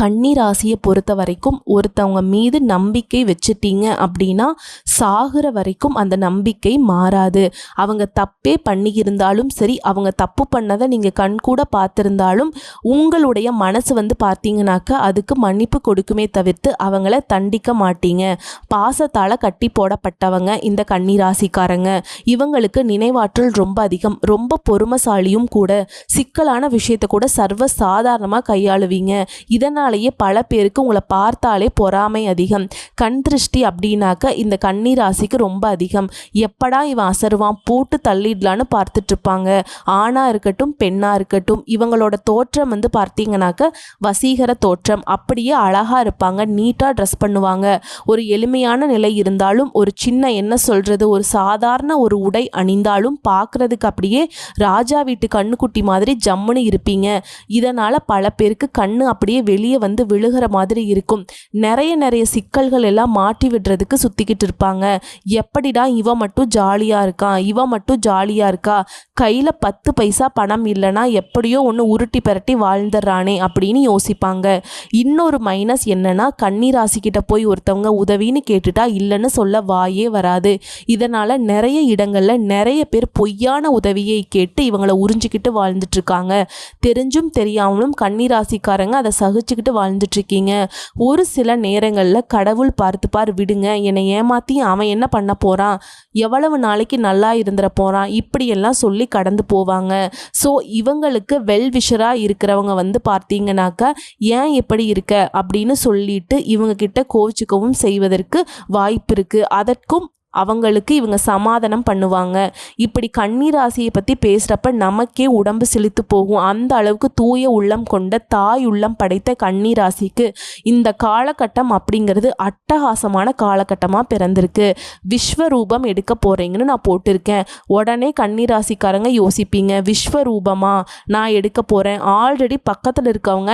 கன்னி ராசியை பொறுத்த வரைக்கும் ஒருத்தவங்க மீது நம்பிக்கை வச்சுட்டீங்க அப்படின்னா சாகுற வரைக்கும் அந்த நம்பிக்கை மாறாது. அவங்க தப்பே பண்ணியிருந்தாலும் சரி அவங்க தப்பு பண்ணதை நீங்கள் கண்கூட பார்த்துருந்தாலும் உங்களுடைய மனசு வந்து பார்த்தீங்கன்னாக்கா அதுக்கு மன்னிப்பு கொடுக்குமே தவிர்த்து அவங்கள தண்டிக்க மாட்டீங்க. பாசத்தால் கட்டி போடப்பட்டவங்க இந்த கன்னி ராசிக்காரங்க இவங்களுக்கு நினைவாற்றல் ரொம்ப அதிகம். ரொம்ப பொறுமைசாலியும் கூட. சிக்கலான விஷயத்தை கூட சர்வ சாதாரணமாக கையாளுவீங்க. இதனால் இதனாலேயே பல பேருக்கு உங்களை பார்த்தாலே பொறாமை அதிகம். கண் திருஷ்டி அப்படின்னாக்க இந்த கன்னி ராசிக்கு ரொம்ப அதிகம். எப்படா இவன் அசருவான்? போட்டு தள்ளிடலான்னு பார்த்துட்டு இருப்பாங்க ஆணாக இருக்கட்டும் பெண்ணாக இருக்கட்டும் இவங்களோட தோற்றம் வந்து பார்த்தீங்கன்னாக்க வசீகர தோற்றம். அப்படியே அழகாக இருப்பாங்க நீட்டாக ட்ரெஸ் பண்ணுவாங்க. ஒரு எளிமையான நிலை இருந்தாலும் ஒரு சின்ன என்ன சொல்கிறது ஒரு சாதாரண ஒரு உடை அணிந்தாலும் பார்க்குறதுக்கு அப்படியே ராஜா வீட்டு கண்ணுக்குட்டி மாதிரி ஜம்முன்னு இருப்பீங்க. இதனால் பல பேருக்கு கண்ணு அப்படியே வெளியே வந்து விழுகிற மாதிரி இருக்கும். நிறைய நிறைய சிக்கல்கள் எல்லாம் மாட்டி விடுறதுக்கு சுற்றிக்கிட்டு இருப்பாங்க. எப்படிடா இவன் மட்டும் ஜாலியாக இருக்கான் இவன் மட்டும் ஜாலியாக இருக்கா? கையில் பத்து பைசா பணம் இல்லைன்னா எப்படியோ ஒன்று உருட்டி பரட்டி வாழ்ந்துடுறானே அப்படின்னு யோசிப்பாங்க. இன்னொரு மைனஸ் என்னன்னா கன்னி ராசிக்கிட்ட போய் ஒருத்தவங்க உதவின்னு கேட்டுட்டா இல்லைன்னு சொல்ல வாயே வராது. இதனால் நிறைய இடங்களில் நிறைய பேர் பொய்யான உதவியை கேட்டு இவங்களை உறிஞ்சிக்கிட்டு வாழ்ந்துட்டு இருக்காங்க. தெரிஞ்சும் தெரியாமலும் கன்னி ராசிக்காரங்க அதை சகிச்சுக்கிட்டு போட்டு வாழ்ந்துட்டுருக்கீங்க ஒரு சில நேரங்களில் கடவுள் பார்த்து பார் விடுங்க. என்னை ஏமாற்றி அவன் என்ன பண்ண போகிறான் எவ்வளவு நாளைக்கு நல்லா இருந்துட போகிறான் இப்படியெல்லாம் சொல்லி கடந்து போவாங்க. ஸோ இவங்களுக்கு வெல் விஷராக இருக்கிறவங்க வந்து பார்த்தீங்கன்னாக்கா ஏன் எப்படி இருக்க? அப்படின்னு சொல்லிட்டு இவங்க கிட்ட கோவிச்சுக்கவும் செய்வதற்கு வாய்ப்பு இருக்குது அதற்கும் அவங்களுக்கு இவங்க சமாதானம் பண்ணுவாங்க. இப்படி கண்ணீராசியை பற்றி பேசுகிறப்ப நமக்கே உடம்பு செலுத்து போகும். அந்த அளவுக்கு தூய உள்ளம் கொண்ட தாய் உள்ளம் படைத்த கண்ணீராசிக்கு இந்த காலகட்டம் அப்படிங்கிறது அட்டகாசமான காலகட்டமாக பிறந்திருக்கு. விஸ்வரூபம் எடுக்க போகிறீங்கன்னு நான் போட்டிருக்கேன். உடனே கண்ணீராசிக்காரங்க யோசிப்பீங்க விஸ்வரூபமாக நான் எடுக்க போகிறேன் ஆல்ரெடி பக்கத்தில் இருக்கவங்க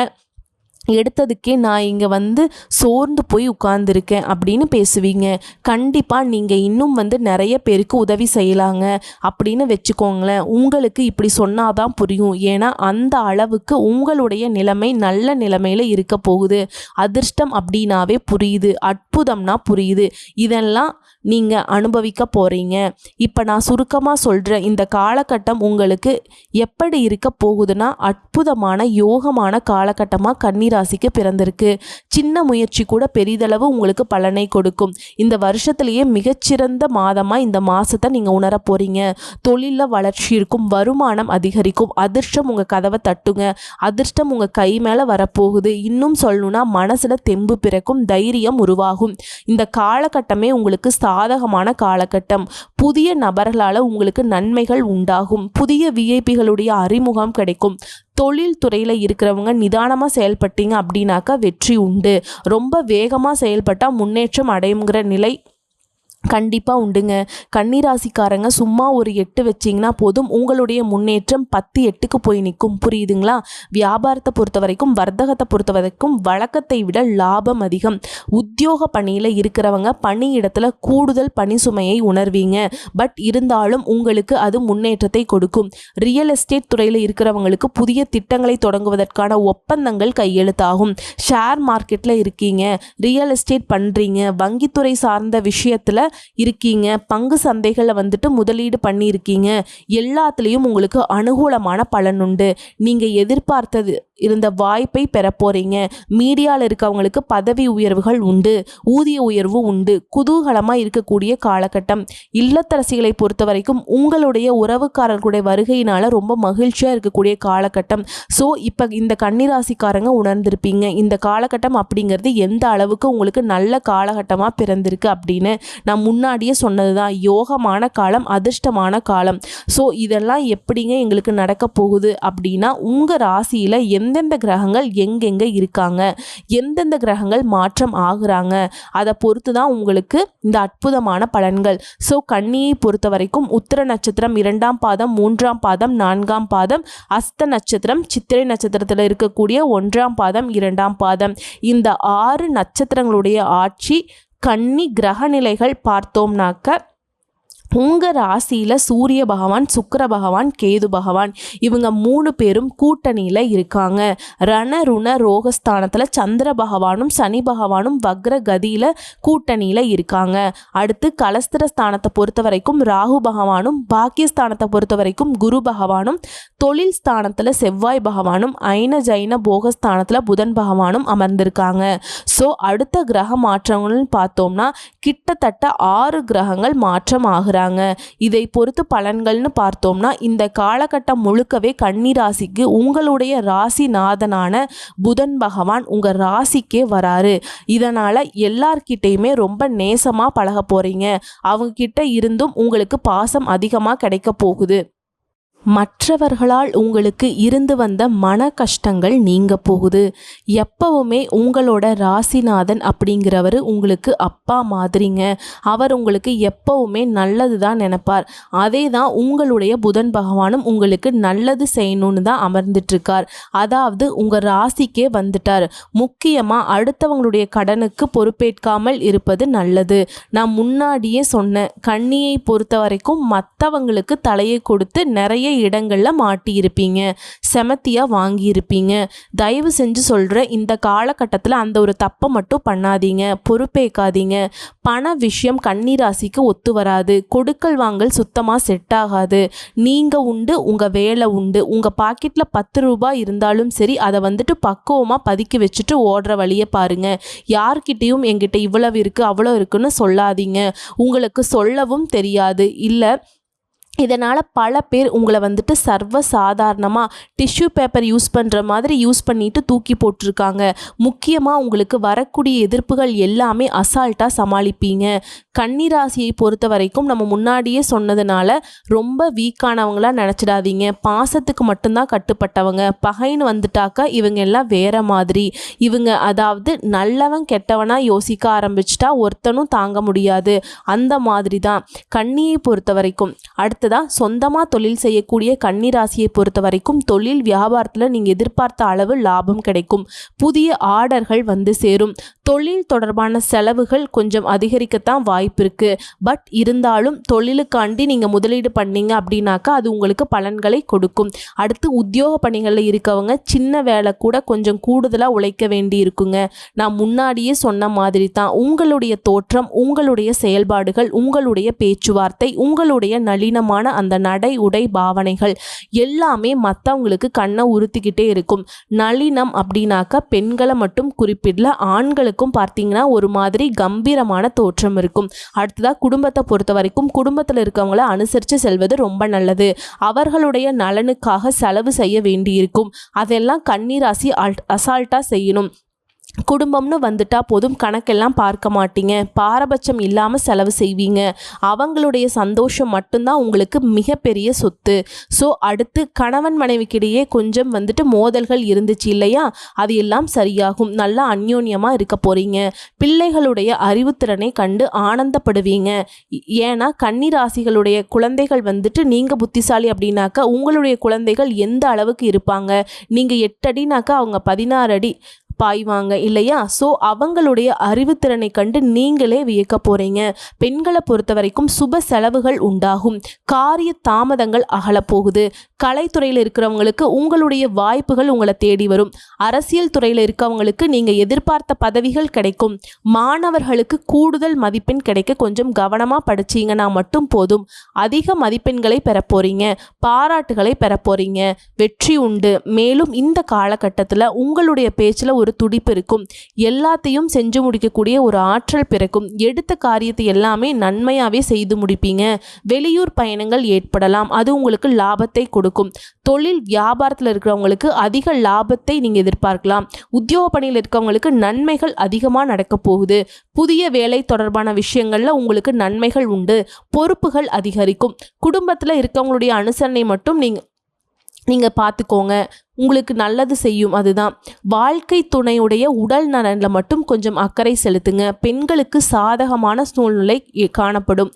எடுத்ததுக்கே நான் இங்கே வந்து சோர்ந்து போய் உட்கார்ந்துருக்கேன் அப்படின்னு பேசுவீங்க. கண்டிப்பாக நீங்கள் இன்னும் வந்து நிறைய பேருக்கு உதவி செய்யலாங்க அப்படின்னு வச்சுக்கோங்களேன். உங்களுக்கு இப்படி சொன்னால் தான் புரியும். ஏன்னா அந்த அளவுக்கு உங்களுடைய நிலைமை நல்ல நிலைமையில் இருக்க போகுது. அதிர்ஷ்டம் அப்படின்னாவே புரியுது. அற்புதம்னா புரியுது. இதெல்லாம் நீங்கள் அனுபவிக்க போகிறீங்க இப்போ நான் சுருக்கமாக சொல்கிறேன் இந்த காலகட்டம் உங்களுக்கு எப்படி இருக்க போகுதுன்னா அற்புதமான யோகமான காலகட்டமாக கண்ணீர் ராசிக்கு பிறந்திருக்கு. சின்ன முயற்சி கூட பெரிதளவு உங்களுக்கு பலனை கொடுக்கும். இந்த வருஷத்துலேயே மிகச்சிறந்த மாதமாக இந்த மாதத்தை நீங்கள் உணர போகிறீங்க தொழிலில் வளர்ச்சி இருக்கும் வருமானம் அதிகரிக்கும் அதிர்ஷ்டம் உங்கள் கதவை தட்டுங்க. அதிர்ஷ்டம் உங்கள் கை மேலே வரப்போகுது. இன்னும் சொல்லணும்னா மனசில் தெம்பு பிறக்கும் தைரியம் உருவாகும். இந்த காலகட்டமே உங்களுக்கு சாதகமான காலகட்டம். புதிய நபர்களால் உங்களுக்கு நன்மைகள் உண்டாகும். புதிய விஐபிகளுடைய அறிமுகம் கிடைக்கும். தொழில் துறையில் இருக்கிறவங்க நிதானமாக செயல்பட்டீங்க அப்படின்னாக்கா வெற்றி உண்டு. ரொம்ப வேகமாக செயல்பட்டால் முன்னேற்றம் அடையுங்கிற நிலை கண்டிப்பாக உண்டுங்க. கன்னிராசிக்காரங்க சும்மா ஒரு எட்டு வச்சிங்கன்னா போதும். உங்களுடைய முன்னேற்றம் பத்து எட்டுக்கு போய் நிற்கும் புரியுதுங்களா? வியாபாரத்தை பொறுத்த வரைக்கும் வர்த்தகத்தை பொறுத்த வரைக்கும் வழக்கத்தை விட லாபம் அதிகம். உத்தியோக பணியில் இருக்கிறவங்க பணியிடத்தில் கூடுதல் பணி சுமையை உணர்வீங்க. பட் இருந்தாலும் உங்களுக்கு அது முன்னேற்றத்தை கொடுக்கும். ரியல் எஸ்டேட் துறையில் இருக்கிறவங்களுக்கு புதிய திட்டங்களை தொடங்குவதற்கான ஒப்பந்தங்கள் கையெழுத்தாகும். ஷேர் மார்க்கெட்டில் இருக்கீங்க. ரியல் எஸ்டேட் பண்ணுறீங்க வங்கித்துறை சார்ந்த விஷயத்தில் இருக்கீங்க. பங்கு சந்தைகளில் வந்துட்டு முதலீடு பண்ணியிருக்கீங்க. எல்லாத்துலேயும் உங்களுக்கு அனுகூலமான பலன் உண்டு. நீங்கள் எதிர்பார்த்தது இருந்த வாய்ப்பை பெற போகிறீங்க மீடியாவில் இருக்கவங்களுக்கு பதவி உயர்வுகள் உண்டு. ஊதிய உயர்வு உண்டு. குதூகலமாக இருக்கக்கூடிய காலகட்டம். இல்லத்தரசிகளை பொறுத்த வரைக்கும் உங்களுடைய உறவுக்காரர்களுடைய வருகையினால் ரொம்ப மகிழ்ச்சியாக இருக்கக்கூடிய காலகட்டம். ஸோ இப்போ இந்த கன்னிராசிக்காரங்க உணர்ந்திருப்பீங்க. இந்த காலகட்டம் அப்படிங்கிறது எந்த அளவுக்கு உங்களுக்கு நல்ல காலகட்டமாக பிறந்திருக்கு அப்படின்னு. நான் முன்னாடியே சொன்னது தான் யோகமான காலம் அதிர்ஷ்டமான காலம். ஸோ இதெல்லாம் எப்படிங்க எங்களுக்கு நடக்க போகுது அப்படின்னா உங்கள் ராசியில் எந்தெந்த கிரகங்கள் எங்கெங்கே இருக்காங்க? எந்தெந்த கிரகங்கள் மாற்றம் ஆகுறாங்க? அதை பொறுத்து தான் உங்களுக்கு இந்த அற்புதமான பலன்கள். ஸோ கன்னியை பொறுத்த வரைக்கும் உத்திர நட்சத்திரம் இரண்டாம் பாதம் மூன்றாம் பாதம் நான்காம் பாதம் அஸ்த நட்சத்திரம் சித்திரை நட்சத்திரத்தில் இருக்கக்கூடிய ஒன்றாம் பாதம் இரண்டாம் பாதம். இந்த ஆறு நட்சத்திரங்களுடைய ஆட்சி கன்னி கிரக நிலைகள் பார்த்தோம்னாக்க உங்கள் ராசியில் சூரிய பகவான் சுக்கர பகவான் கேது பகவான் இவங்க மூணு பேரும் கூட்டணியில் இருக்காங்க. ரண ருண ரோகஸ்தானத்தில் சந்திர பகவானும் சனி பகவானும் வக்ர கதியில் கூட்டணியில் இருக்காங்க. அடுத்து கலஸ்திர ஸ்தானத்தை பொறுத்த வரைக்கும் ராகு பகவானும் பாக்கியஸ்தானத்தை பொறுத்த வரைக்கும் குரு பகவானும் தொழில் ஸ்தானத்தில் செவ்வாய் பகவானும் ஐன ஜைன போகஸ்தானத்தில் புதன் பகவானும் அமர்ந்திருக்காங்க. ஸோ அடுத்த கிரக மாற்றங்கள்னு பார்த்தோம்னா கிட்டத்தட்ட ஆறு கிரகங்கள் மாற்றம் இருக்கிறாங்க இதை பொறுத்து பலன்கள்னு பார்த்தோம்னா இந்த காலகட்டம் முழுக்கவே கன்னிராசிக்கு உங்களுடைய ராசிநாதனான புதன் பகவான் உங்கள் ராசிக்கே வராரு. இதனால் எல்லார்கிட்டேயுமே ரொம்ப நேசமாக பழக போகிறீங்க அவங்கக்கிட்ட இருந்தும் உங்களுக்கு பாசம் அதிகமாக கிடைக்க போகுது. மற்றவர்களால் உங்களுக்கு இருந்து வந்த மன கஷ்டங்கள் நீங்க போகுது. எப்பவுமே உங்களோட ராசிநாதன் அப்படிங்கிறவர் உங்களுக்கு அப்பா மாதிரிங்க. அவர் உங்களுக்கு எப்பவுமே நல்லது தான் நினைப்பார். அதே தான் உங்களுடைய புதன் பகவானும் உங்களுக்கு நல்லது செய்யணும்னு தான் அமர்ந்துட்டுருக்கார். அதாவது உங்கள் ராசிக்கே வந்துட்டார். முக்கியமாக அடுத்தவங்களுடைய கடனுக்கு பொறுப்பேற்காமல் இருப்பது நல்லது. நான் முன்னாடியே சொன்னேன் கண்ணியை பொறுத்த வரைக்கும் மற்றவங்களுக்கு தலையை கொடுத்து நிறைய இடங்களில் மாட்டியிருப்பீங்க செமத்தியாக வாங்கியிருப்பீங்க. தயவு செஞ்சு சொல்கிற இந்த காலகட்டத்தில் அந்த ஒரு தப்பை மட்டும் பண்ணாதீங்க பொறுப்பேற்காதீங்க பண விஷயம் கன்னிராசிக்கு ஒத்து வராது. கொடுக்கல் வாங்கல் சுத்தமாக செட் ஆகாது. நீங்கள் உண்டு உங்கள் வேலை உண்டு. உங்கள் பாக்கெட்டில் பத்து ரூபாய் இருந்தாலும் சரி அதை வந்துட்டு பக்குவமாக பதுக்கி வச்சுட்டு ஓடுற வழியை பாருங்கள் யார்கிட்டேயும் எங்கிட்ட இவ்வளவு இருக்குது அவ்வளோ இருக்குன்னு சொல்லாதீங்க. உங்களுக்கு சொல்லவும் தெரியாது. இல்லை இதனால் பல பேர் உங்களை வந்துட்டு சர்வ சாதாரணமாக டிஷ்யூ பேப்பர் யூஸ் பண்ணுற மாதிரி யூஸ் பண்ணிட்டு தூக்கி போட்டிருக்காங்க. முக்கியமாக உங்களுக்கு வரக்கூடிய எதிர்ப்புகள் எல்லாமே அசால்ட்டாக சமாளிப்பீங்க. கன்னிராசியை பொறுத்த வரைக்கும் நம்ம முன்னாடியே சொன்னதுனால ரொம்ப வீக்கானவங்களாக நினச்சிடாதீங்க. பாசத்துக்கு மட்டும்தான் கட்டுப்பட்டவங்க. பகைன்னு வந்துட்டாக்கா இவங்க எல்லாம் வேற மாதிரி. இவங்க அதாவது நல்லவன் கெட்டவனாக யோசிக்க ஆரம்பிச்சிட்டா ஒருத்தனும் தாங்க முடியாது. அந்த மாதிரி தான் கண்ணியை பொறுத்த வரைக்கும். அடுத்ததாக சொந்தமாக தொழில் செய்யக்கூடிய கன்னிராசியை பொறுத்த வரைக்கும் தொழில் வியாபாரத்தில் நீங்கள் எதிர்பார்த்த அளவு லாபம் கிடைக்கும். புதிய ஆர்டர்கள் வந்து சேரும். தொழில் தொடர்பான செலவுகள் கொஞ்சம் அதிகரிக்கத்தான் வாய்ப்பு இருக்கு. பட் இருந்தாலும் தொழிலுக்காண்டி நீங்கள் முதலீடு பண்ணீங்க அப்படின்னாக்கா அது உங்களுக்கு பலன்களை கொடுக்கும். அடுத்து உத்தியோக பணிகளில் இருக்கவங்க சின்ன வேலை கூட கொஞ்சம் கூடுதலாக உழைக்க வேண்டி இருக்குங்க. நான் முன்னாடியே சொன்ன மாதிரி தான் உங்களுடைய தோற்றம் உங்களுடைய செயல்பாடுகள் உங்களுடைய பேச்சுவார்த்தை உங்களுடைய நளினமான அந்த நடை உடை பாவனைகள் எல்லாமே மற்றவங்களுக்கு கண்ணை உறுத்திக்கிட்டே இருக்கும். நளினம் அப்படின்னாக்கா பெண்களை மட்டும் குறிப்பிடல ஆண்களுக்கும் பார்த்தீங்கன்னா ஒரு மாதிரி கம்பீரமான தோற்றம் இருக்கும். அடுத்ததாக குடும்பத்தை பொறுத்த வரைக்கும் குடும்பத்தில் இருக்கவங்கள அனுசரித்து செல்வது ரொம்ப நல்லது. அவர்களுடைய நலனுக்காக செலவு செய்ய வேண்டியிருக்கும். அதெல்லாம் கண்ணீராசி அல் அசால்ட்டாக செய்யணும். குடும்பம்னு வந்துட்டா போதும் கணக்கெல்லாம் பார்க்க மாட்டீங்க. பாரபட்சம் இல்லாமல் செலவு செய்வீங்க. அவங்களுடைய சந்தோஷம் மட்டும்தான் உங்களுக்கு மிகப்பெரிய சொத்து. ஸோ அடுத்து கணவன் மனைவிக்கிடையே கொஞ்சம் வந்துட்டு மோதல்கள் இருந்துச்சு இல்லையா? அது எல்லாம் சரியாகும். நல்லா அந்யோன்யமாக இருக்க போகிறீங்க பிள்ளைகளுடைய அறிவுத்திறனை கண்டு ஆனந்தப்படுவீங்க. ஏன்னா கன்னிராசிகளுடைய குழந்தைகள் வந்துட்டு நீங்கள் புத்திசாலி அப்படின்னாக்கா உங்களுடைய குழந்தைகள் எந்த அளவுக்கு இருப்பாங்க? நீங்கள் எட்டடினாக்கா அவங்க பதினாறு அடி பாய்வாங்க இல்லையா? ஸோ அவங்களுடைய அறிவுத்திறனை கண்டு நீங்களே வியக்க போறீங்க. பெண்களை பொறுத்த வரைக்கும் சுப செலவுகள் உண்டாகும். காரிய தாமதங்கள் அகலப் போகுது. கலைத்துறையில் இருக்கிறவங்களுக்கு உங்களுடைய வாய்ப்புகள் உங்களை தேடி வரும். அரசியல் துறையில் இருக்கவங்களுக்கு நீங்கள் எதிர்பார்த்த பதவிகள் கிடைக்கும். மாணவர்களுக்கு கூடுதல் மதிப்பெண் கிடைக்க கொஞ்சம் கவனமாக படிச்சீங்கன்னா மட்டும் போதும். அதிக மதிப்பெண்களை பெற பாராட்டுகளை பெற வெற்றி உண்டு. மேலும் இந்த காலகட்டத்தில் உங்களுடைய பேச்சில் ஒரு துடிப்பு இருக்கும். எல்லாத்தையும் செஞ்சு முடிக்கக்கூடிய ஒரு ஆற்றல் பிறக்கும். எடுத்த காரியத்தை எல்லாமே நன்மையாகவே செய்து முடிப்பீங்க. வெளியூர் பயணங்கள் ஏற்படலாம். அது உங்களுக்கு லாபத்தை கொடுக்கும். தொழில் வியாபாரத்தில் இருக்கிறவங்களுக்கு அதிக லாபத்தை நீங்கள் எதிர்பார்க்கலாம். உத்தியோக பணியில் இருக்கவங்களுக்கு நன்மைகள் அதிகமாக நடக்க போகுது. புதிய வேலை தொடர்பான விஷயங்களில் உங்களுக்கு நன்மைகள் உண்டு. பொறுப்புகள் அதிகரிக்கும். குடும்பத்தில் இருக்கவங்களுடைய அனுசரணை மட்டும் நீங்கள் நீங்கள் பார்த்துக்கோங்க. உங்களுக்கு நல்லது செய்யும் அதுதான். வாழ்க்கை துணையுடைய உடல் நலனில் மட்டும் கொஞ்சம் அக்கறை செலுத்துங்க. பெண்களுக்கு சாதகமான சூழ்நிலை காணப்படும்.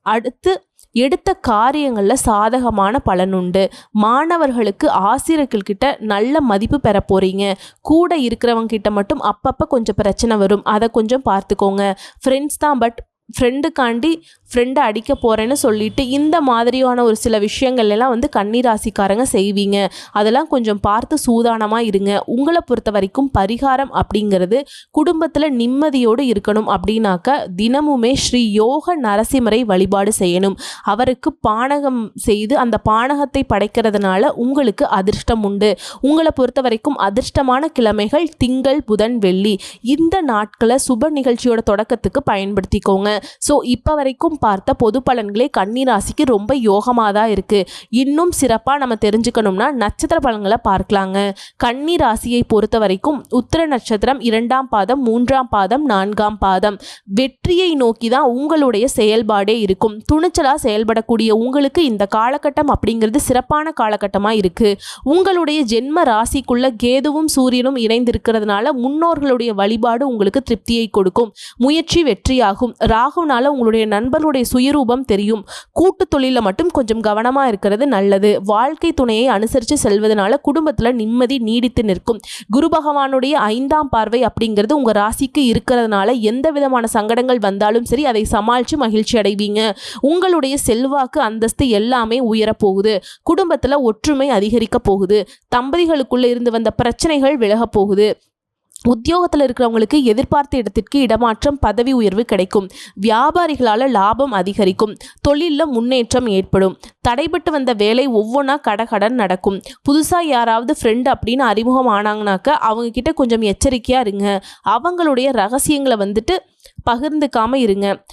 அடுத்து எடுத்த காரியங்களில் சாதகமான பலனுண்டு மாணவர்களுக்கு ஆசிரியர்கள்கிட்ட நல்ல மதிப்பு பெற போகிறீங்க கூட இருக்கிறவங்க கிட்ட மட்டும் அப்பப்போ கொஞ்சம் பிரச்சனை வரும். அதை கொஞ்சம் பார்த்துக்கோங்க. ஃப்ரெண்ட்ஸ் தான் பட் ஃப்ரெண்டுக்காண்டி ஃப்ரெண்டை அடிக்க போகிறேன்னு சொல்லிட்டு இந்த மாதிரியான ஒரு சில விஷயங்கள் எல்லாம் வந்து கன்னிராசிக்காரங்க செய்வீங்க. அதெல்லாம் கொஞ்சம் பார்த்து சூதானமாக இருங்க. உங்களை பொறுத்த வரைக்கும் பரிகாரம் அப்படிங்கிறது குடும்பத்தில் நிம்மதியோடு இருக்கணும் அப்படின்னாக்க தினமுமே ஸ்ரீ யோக நரசிம்மரை வழிபாடு செய்யணும். அவருக்கு பானகம் செய்து அந்த பானகத்தை படைக்கிறதுனால உங்களுக்கு அதிர்ஷ்டம் உண்டு. உங்களை பொறுத்த வரைக்கும் அதிர்ஷ்டமான கிழமைகள் திங்கள் புதன் வெள்ளி. இந்த நாட்களை சுப நிகழ்ச்சியோட தொடக்கத்துக்கு பயன்படுத்திக்கோங்க. ஸோ இப்போ வரைக்கும் பார்த்த பொது பலன்களே கன்னி ராசிக்கு ரொம்ப யோகமாக தான் இருக்குது இன்னும் சிறப்பாக நம்ம தெரிஞ்சுக்கணும்னா நட்சத்திர பலன்களை பார்க்கலாங்க. கன்னி ராசியை பொறுத்த வரைக்கும் உத்திர நட்சத்திரம் இரண்டாம் பாதம் மூன்றாம் பாதம் நான்காம் பாதம். வெற்றியை நோக்கி தான் உங்களுடைய செயல்பாடே இருக்கும். துணிச்சலாக செயல்படக்கூடிய உங்களுக்கு இந்த காலகட்டம் அப்படிங்கிறது சிறப்பான காலகட்டமாக இருக்குது உங்களுடைய ஜென்ம ராசிக்குள்ள கேதுவும் சூரியனும் இணைந்திருக்கிறதுனால முன்னோர்களுடைய வழிபாடு உங்களுக்கு திருப்தியை கொடுக்கும். முயற்சி வெற்றியாகும். ராகுனால உங்களுடைய நண்பர்களுடைய சுயரூபம் தெரியும். கூட்டு தொழிலில் மட்டும் கொஞ்சம் கவனமாக இருக்கிறது நல்லது. வாழ்க்கை துணையை அனுசரித்து செல்வதனால குடும்பத்தில் நிம்மதி நீடித்து நிற்கும். குரு பகவானுடைய ஐந்தாம் பார்வை அப்படிங்கிறது உங்கள் ராசிக்கு இருக்கிறதுனால எந்த விதமான சங்கடங்கள் வந்தாலும் சரி அதை சமாளித்து மகிழ்ச்சி அடைவீங்க. உங்களுடைய செல்வாக்கு அந்தஸ்து எல்லாமே உயரப்போகுது. குடும்பத்தில் ஒற்றுமை அதிகரிக்க போகுது. தம்பதிகளுக்குள்ளே இருந்து வந்த பிரச்சனைகள் விலகப் போகுது. உத்தியோகத்தில் இருக்கிறவங்களுக்கு எதிர்பார்த்த இடத்திற்கு இடமாற்றம் பதவி உயர்வு கிடைக்கும். வியாபாரிகளால் லாபம் அதிகரிக்கும். தொழிலில் முன்னேற்றம் ஏற்படும். தடைபட்டு வந்த வேலை ஒவ்வொன்றா கடகடன் நடக்கும். புதுசாக யாராவது ஃப்ரெண்ட் அப்படின்னு அறிமுகம் ஆனாங்கனாக்க அவங்க கிட்ட கொஞ்சம் எச்சரிக்கையாக இருங்க. அவங்களுடைய ரகசியங்களை வந்துட்டு பகிர்ந்துக்காமல் இருங்க.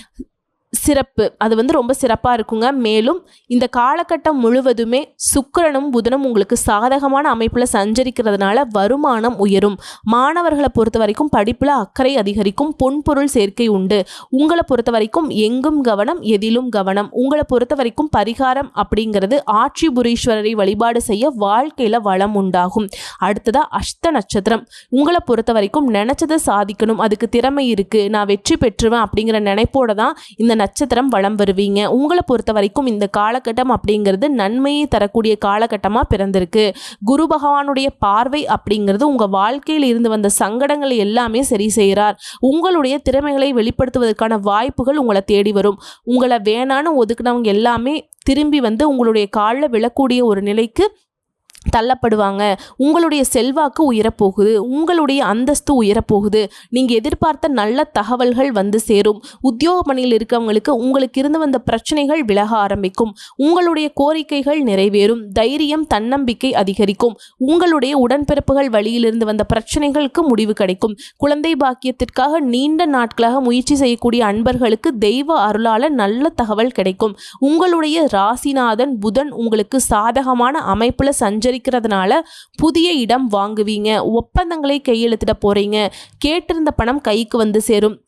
சிறப்பு. அது வந்து ரொம்ப சிறப்பாக இருக்குங்க. மேலும் இந்த காலகட்டம் முழுவதுமே சுக்கிரனும் புதனும் உங்களுக்கு சாதகமான அமைப்பில் சஞ்சரிக்கிறதுனால வருமானம் உயரும். மாணவர்களை பொறுத்த வரைக்கும் படிப்பில் அக்கறை அதிகரிக்கும். பொன்பொருள் சேர்க்கை உண்டு. உங்களை பொறுத்த வரைக்கும் எங்கும் கவனம் எதிலும் கவனம். உங்களை பொறுத்த வரைக்கும் பரிகாரம் அப்படிங்கிறது ஆட்சி புரீஸ்வரரை வழிபாடு செய்ய வாழ்க்கையில் வளம் உண்டாகும். அடுத்ததாக அஷ்ட நட்சத்திரம். உங்களை பொறுத்த வரைக்கும் நினச்சதை சாதிக்கணும். அதுக்கு திறமை இருக்குது நான் வெற்றி பெற்றுவேன் அப்படிங்கிற நினைப்போட தான் இந்த நட்சத்திரம் வளம் வருவீங்க. உங்களை பொறுத்த வரைக்கும் இந்த காலகட்டம் அப்படிங்கிறது நன்மையை தரக்கூடிய காலகட்டமாக பிறந்திருக்கு. குரு பகவானுடைய பார்வை அப்படிங்கிறது உங்கள் வாழ்க்கையில் இருந்து வந்த சங்கடங்களை எல்லாமே சரி செய்கிறார். உங்களுடைய திறமைகளை வெளிப்படுத்துவதற்கான வாய்ப்புகள் உங்களை தேடி வரும். உங்களை வேணான்னு ஒதுக்குனவங்க எல்லாமே திரும்பி வந்து உங்களுடைய காலில் விழக்கூடிய ஒரு நிலைக்கு தள்ளப்படுவாங்க. உங்களுடைய செல்வாக்கு உயரப்போகுது. உங்களுடைய அந்தஸ்து உயரப்போகுது. நீங்கள் எதிர்பார்த்த நல்ல தகவல்கள் வந்து சேரும். உத்தியோக பணியில் இருக்கவங்களுக்கு உங்களுக்கு இருந்து வந்த பிரச்சனைகள் விலக ஆரம்பிக்கும். உங்களுடைய கோரிக்கைகள் நிறைவேறும். தைரியம் தன்னம்பிக்கை அதிகரிக்கும். உங்களுடைய உடன்பிறப்புகள் வழியிலிருந்து வந்த பிரச்சனைகளுக்கு முடிவு கிடைக்கும். குழந்தை பாக்கியத்திற்காக நீண்ட நாட்களாக முயற்சி செய்யக்கூடிய அன்பர்களுக்கு தெய்வ அருளால நல்ல தகவல் கிடைக்கும். உங்களுடைய ராசிநாதன் புதன் உங்களுக்கு சாதகமான அமைப்பில் சஞ்சரி இருக்கிறதுனால புதிய இடம் வாங்குவீங்க ஒப்பந்தங்களை கையெழுத்திட போறீங்க கேட்டிருந்த பணம் கைக்கு வந்து சேரும்.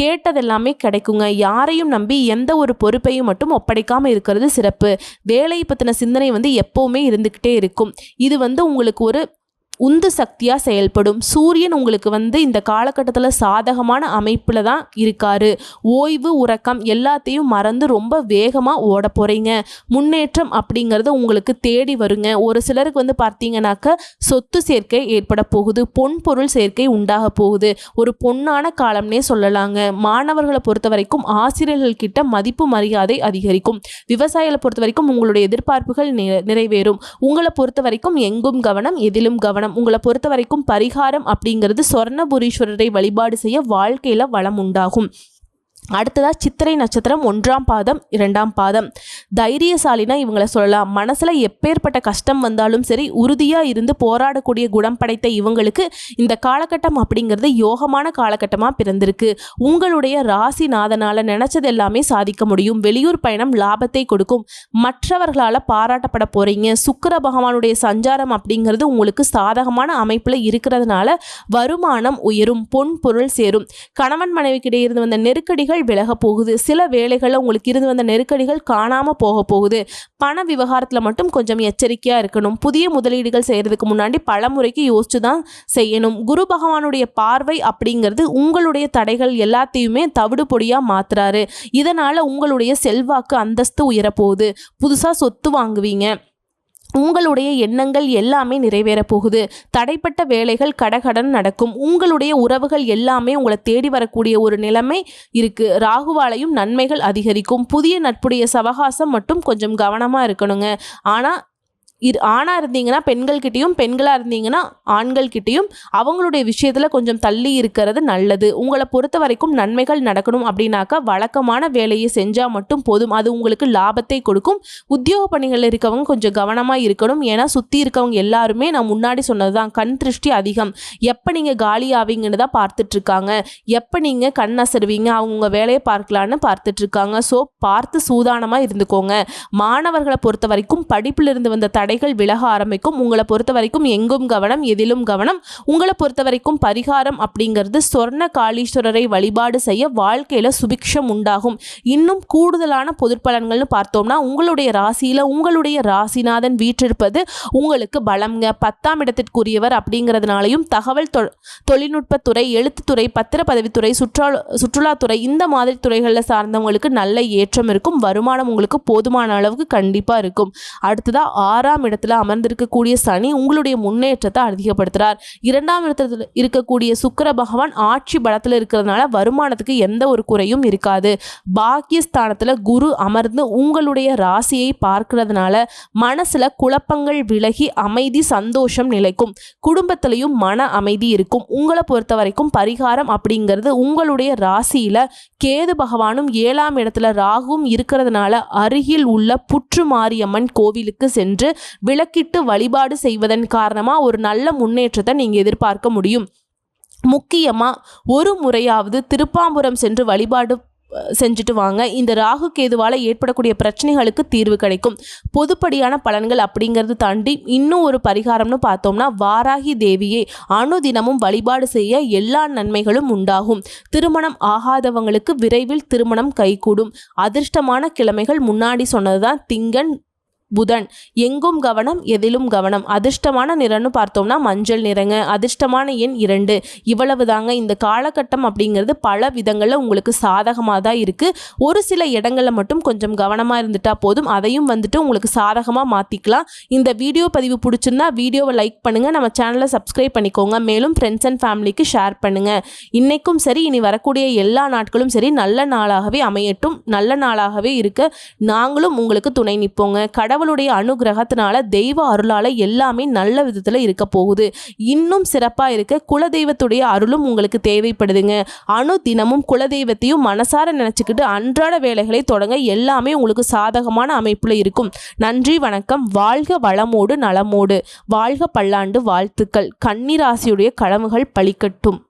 கேட்டதெல்லாமே கிடைக்குங்க. யாரையும் நம்பி எந்த ஒரு பொறுப்பையும் மட்டும் ஒப்படைக்காமல் இருக்கிறது சிறப்பு. வேலை பற்றின சிந்தனை வந்து எப்போவுமே இருந்துக்கிட்டே இருக்கும். இது வந்து உங்களுக்கு ஒரு உந்து சக்தியாக செயல்படும். சூரியன் உங்களுக்கு வந்து இந்த காலகட்டத்தில் சாதகமான அமைப்பில் தான் இருக்கார். ஓய்வு உறக்கம் எல்லாத்தையும் மறந்து ரொம்ப வேகமாக ஓட போகிறீங்க முன்னேற்றம் அப்படிங்கிறது உங்களுக்கு தேடி வருங்க. ஒரு சிலருக்கு வந்து பார்த்தீங்கன்னாக்க சொத்து சேர்க்கை ஏற்பட போகுது. பொன் பொருள் சேர்க்கை உண்டாக போகுது. ஒரு பொன்னான காலம்னே சொல்லலாங்க. மாணவர்களை பொறுத்த வரைக்கும் ஆசிரியர்கள் கிட்ட மதிப்பு மரியாதை அதிகரிக்கும். விவசாயிகளை பொறுத்த வரைக்கும் உங்களுடைய எதிர்பார்ப்புகள் நிறை- நிறைவேறும். உங்களை பொறுத்த வரைக்கும் எங்கும் கவனம் எதிலும் கவனம் உங்களை பொறுத்த வரைக்கும் பரிகாரம் அப்படிங்கிறது சொர்ணபுரீஸ்வரரை வழிபாடு செய்ய வாழ்க்கையில் வளம் உண்டாகும். அடுத்ததாக சித்திரை நட்சத்திரம் ஒன்றாம் பாதம் இரண்டாம் பாதம். தைரியசாலினா இவங்கள சொல்லலாம். மனசில் எப்பேற்பட்ட கஷ்டம் வந்தாலும் சரி உறுதியாக இருந்து போராடக்கூடிய குணம் படைத்த இவங்களுக்கு இந்த காலகட்டம் அப்படிங்கிறது யோகமான காலகட்டமாக பிறந்திருக்கு. உங்களுடைய ராசிநாதனால் நினச்சது எல்லாமே சாதிக்க முடியும். வெளியூர் பயணம் லாபத்தை கொடுக்கும். மற்றவர்களால் பாராட்டப்பட போகிறீங்க சுக்கிர பகவானுடைய சஞ்சாரம் அப்படிங்கிறது உங்களுக்கு சாதகமான அமைப்பில் இருக்கிறதுனால வருமானம் உயரும் பொன் பொருள் சேரும். கணவன் மனைவிக்கிடையே இருந்து வந்த நெருக்கடிகள் விலக போகுது. சில வேலைகளில் உங்களுக்கு இருந்து வந்த நெருக்கடிகள் காணாமல் போக போகுது. பண விவகாரத்தில் மட்டும் கொஞ்சம் எச்சரிக்கையாக இருக்கணும். புதிய முதலீடுகள் செய்கிறதுக்கு முன்னாடி பல முறைக்கு யோசிச்சு தான் செய்யணும். குரு பகவானுடைய பார்வை அப்படிங்கிறது உங்களுடைய தடைகள் எல்லாத்தையுமே தவிடு பொடியாக மாத்துறாரு. இதனால் உங்களுடைய செல்வாக்கு அந்தஸ்து உயரப்போகுது. புதுசாக சொத்து வாங்குவீங்க. உங்களுடைய எண்ணங்கள் எல்லாமே நிறைவேறப் போகுது. தடைப்பட்ட வேலைகள் கடகடன் நடக்கும். உங்களுடைய உறவுகள் எல்லாமே உங்களை தேடி வரக்கூடிய ஒரு நிலைமை இருக்கு. ராகுவாலையும் நன்மைகள் அதிகரிக்கும். புதிய நட்புடைய சவகாசம் மட்டும் கொஞ்சம் கவனமாக இருக்கணுங்க. ஆனால் இரு ஆணாக இருந்தீங்கன்னா பெண்கள்கிட்டையும் பெண்களாக இருந்தீங்கன்னா ஆண்கள்கிட்டையும் அவங்களுடைய விஷயத்தில் கொஞ்சம் தள்ளி இருக்கிறது நல்லது. உங்களை பொறுத்த வரைக்கும் நன்மைகள் நடக்கணும் அப்படின்னாக்கா வழக்கமான வேலையை செஞ்சால் மட்டும் போதும். அது உங்களுக்கு லாபத்தை கொடுக்கும். உத்தியோக பணிகளில் இருக்கவங்க கொஞ்சம் கவனமாக இருக்கணும். ஏன்னா சுற்றி இருக்கவங்க எல்லாருமே நான் முன்னாடி சொன்னது தான் கண் திருஷ்டி அதிகம். எப்போ நீங்கள் காலி ஆவீங்கன்னு தான் பார்த்துட்ருக்காங்க. எப்போ நீங்கள் கண் அசருவீங்க அவங்க உங்கள் வேலையை பார்க்கலான்னு பார்த்துட்ருக்காங்க. ஸோ பார்த்து சூதானமாக இருந்துக்கோங்க. மாணவர்களை பொறுத்த வரைக்கும் படிப்பிலிருந்து வந்த தடைகள் விலக ஆரம்பிக்கும். உங்களை பொறுத்த வரைக்கும் எங்கும் கவனம் எதிலும் கவனம். உங்களை பொறுத்த வரைக்கும் பரிகாரம் அப்படிங்கிறது சொர்ண காளீஸ்வரரை வழிபாடு செய்ய வாழ்க்கையில் சுபிக்ஷம் உண்டாகும். இன்னும் கூடுதலான பொதுப்பலன்கள்னு பார்த்தோம்னா உங்களுடைய ராசியில் உங்களுடைய ராசிநாதன் வீற்றிருப்பது உங்களுக்கு பலம்ங்க. பத்தாம் இடத்திற்குரியவர் அப்படிங்கிறதுனாலையும் தகவல் தொ தொழில்நுட்பத்துறை எழுத்துத்துறை பத்திரப்பதவித்துறை சுற்றா சுற்றுலாத்துறை இந்த மாதிரி துறைகளில் சார்ந்தவங்களுக்கு நல்ல ஏற்றம் இருக்கும். வருமானம் உங்களுக்கு போதுமான அளவுக்கு கண்டிப்பாக இருக்கும். அடுத்ததாக ஆறாம் இடத்துல அமர்ந்திருக்கக்கூடிய சனி உங்களுடைய முன்னேற்றத்தை அதிகப்படுத்துகிறார் இரண்டாம் இடத்துல இருக்கக்கூடிய சுக்கர பகவான் ஆட்சி பலத்தில் இருக்கிறதுனால வருமானத்துக்கு எந்த ஒரு குறையும் இருக்காது. பாக்கியஸ்தானத்தில் குரு அமர்ந்து உங்களுடைய ராசியை பார்க்கறதுனால மனசில் குழப்பங்கள் விலகி அமைதி சந்தோஷம் நிலைக்கும். குடும்பத்திலையும் மன அமைதி இருக்கும். உங்களை பொறுத்த வரைக்கும் பரிகாரம் அப்படிங்கிறது உங்களுடைய ராசியில் கேது பகவானும் ஏழாம் இடத்துல ராகுவும் இருக்கிறதுனால அருகில் உள்ள புற்று மாரியம்மன் கோவிலுக்கு சென்று விளக்கிட்டு வழிபாடு செய்வதன் காரணமாக ஒரு நல்ல முன்னேற்றத்தை நீங்கள் எதிர்பார்க்க முடியும். முக்கியமாக ஒரு முறையாவது திருப்பாம்புரம் சென்று வழிபாடு செஞ்சுட்டு வாங்க. இந்த ராகு கேதுவால் ஏற்படக்கூடிய பிரச்சனைகளுக்கு தீர்வு கிடைக்கும். பொதுப்படியான பலன்கள் அப்படிங்கிறது தாண்டி இன்னும் ஒரு பரிகாரம்னு பார்த்தோம்னா வாராகி தேவியை அணுதினமும் வழிபாடு செய்ய எல்லா நன்மைகளும் உண்டாகும். திருமணம் ஆகாதவங்களுக்கு விரைவில் திருமணம் கைகூடும். அதிர்ஷ்டமான கிழமைகள் முன்னாடி சொன்னதுதான் திங்கன் புதன். எங்கும் கவனம் எதிலும் கவனம். அதிர்ஷ்டமான நிறம்னு பார்த்தோம்னா மஞ்சள் நிறங்க அதிர்ஷ்டமான எண் இரண்டு. இவ்வளவு தாங்க இந்த காலகட்டம் அப்படிங்கிறது பல விதங்களில் உங்களுக்கு சாதகமாக தான் இருக்குது ஒரு சில இடங்களில் மட்டும் கொஞ்சம் கவனமாக இருந்துட்டா போதும். அதையும் வந்துட்டு உங்களுக்கு சாதகமாக மாற்றிக்கலாம் இந்த வீடியோ பதிவு பிடிச்சிருந்தா வீடியோவை லைக் பண்ணுங்கள் நம்ம சேனலை சப்ஸ்கிரைப் பண்ணிக்கோங்க. மேலும் ஃப்ரெண்ட்ஸ் அண்ட் ஃபேமிலிக்கு ஷேர் பண்ணுங்கள் இன்றைக்கும் சரி இனி வரக்கூடிய எல்லா நாட்களும் சரி நல்ல நாளாகவே அமையட்டும். நல்ல நாளாகவே இருக்க நாங்களும் உங்களுக்கு துணை நிற்போங்க கடவுளுடைய அனுகிரகத்தினால தெய்வ அருளால் எல்லாமே நல்ல விதத்தில் இருக்க போகுது. இன்னும் சிறப்பாக இருக்க குலதெய்வத்துடைய அருளும் உங்களுக்கு தேவைப்படுதுங்க. அணு தினமும் குலதெய்வத்தையும் மனசார நினச்சிக்கிட்டு அன்றாட வேலைகளை தொடங்க எல்லாமே உங்களுக்கு சாதகமான அமைப்பில் இருக்கும். நன்றி வணக்கம். வாழ்க வளமோடு நலமோடு. வாழ்க பல்லாண்டு வாழ்த்துக்கள். கன்னிராசியுடைய கனவுகள் பலிக்கட்டும்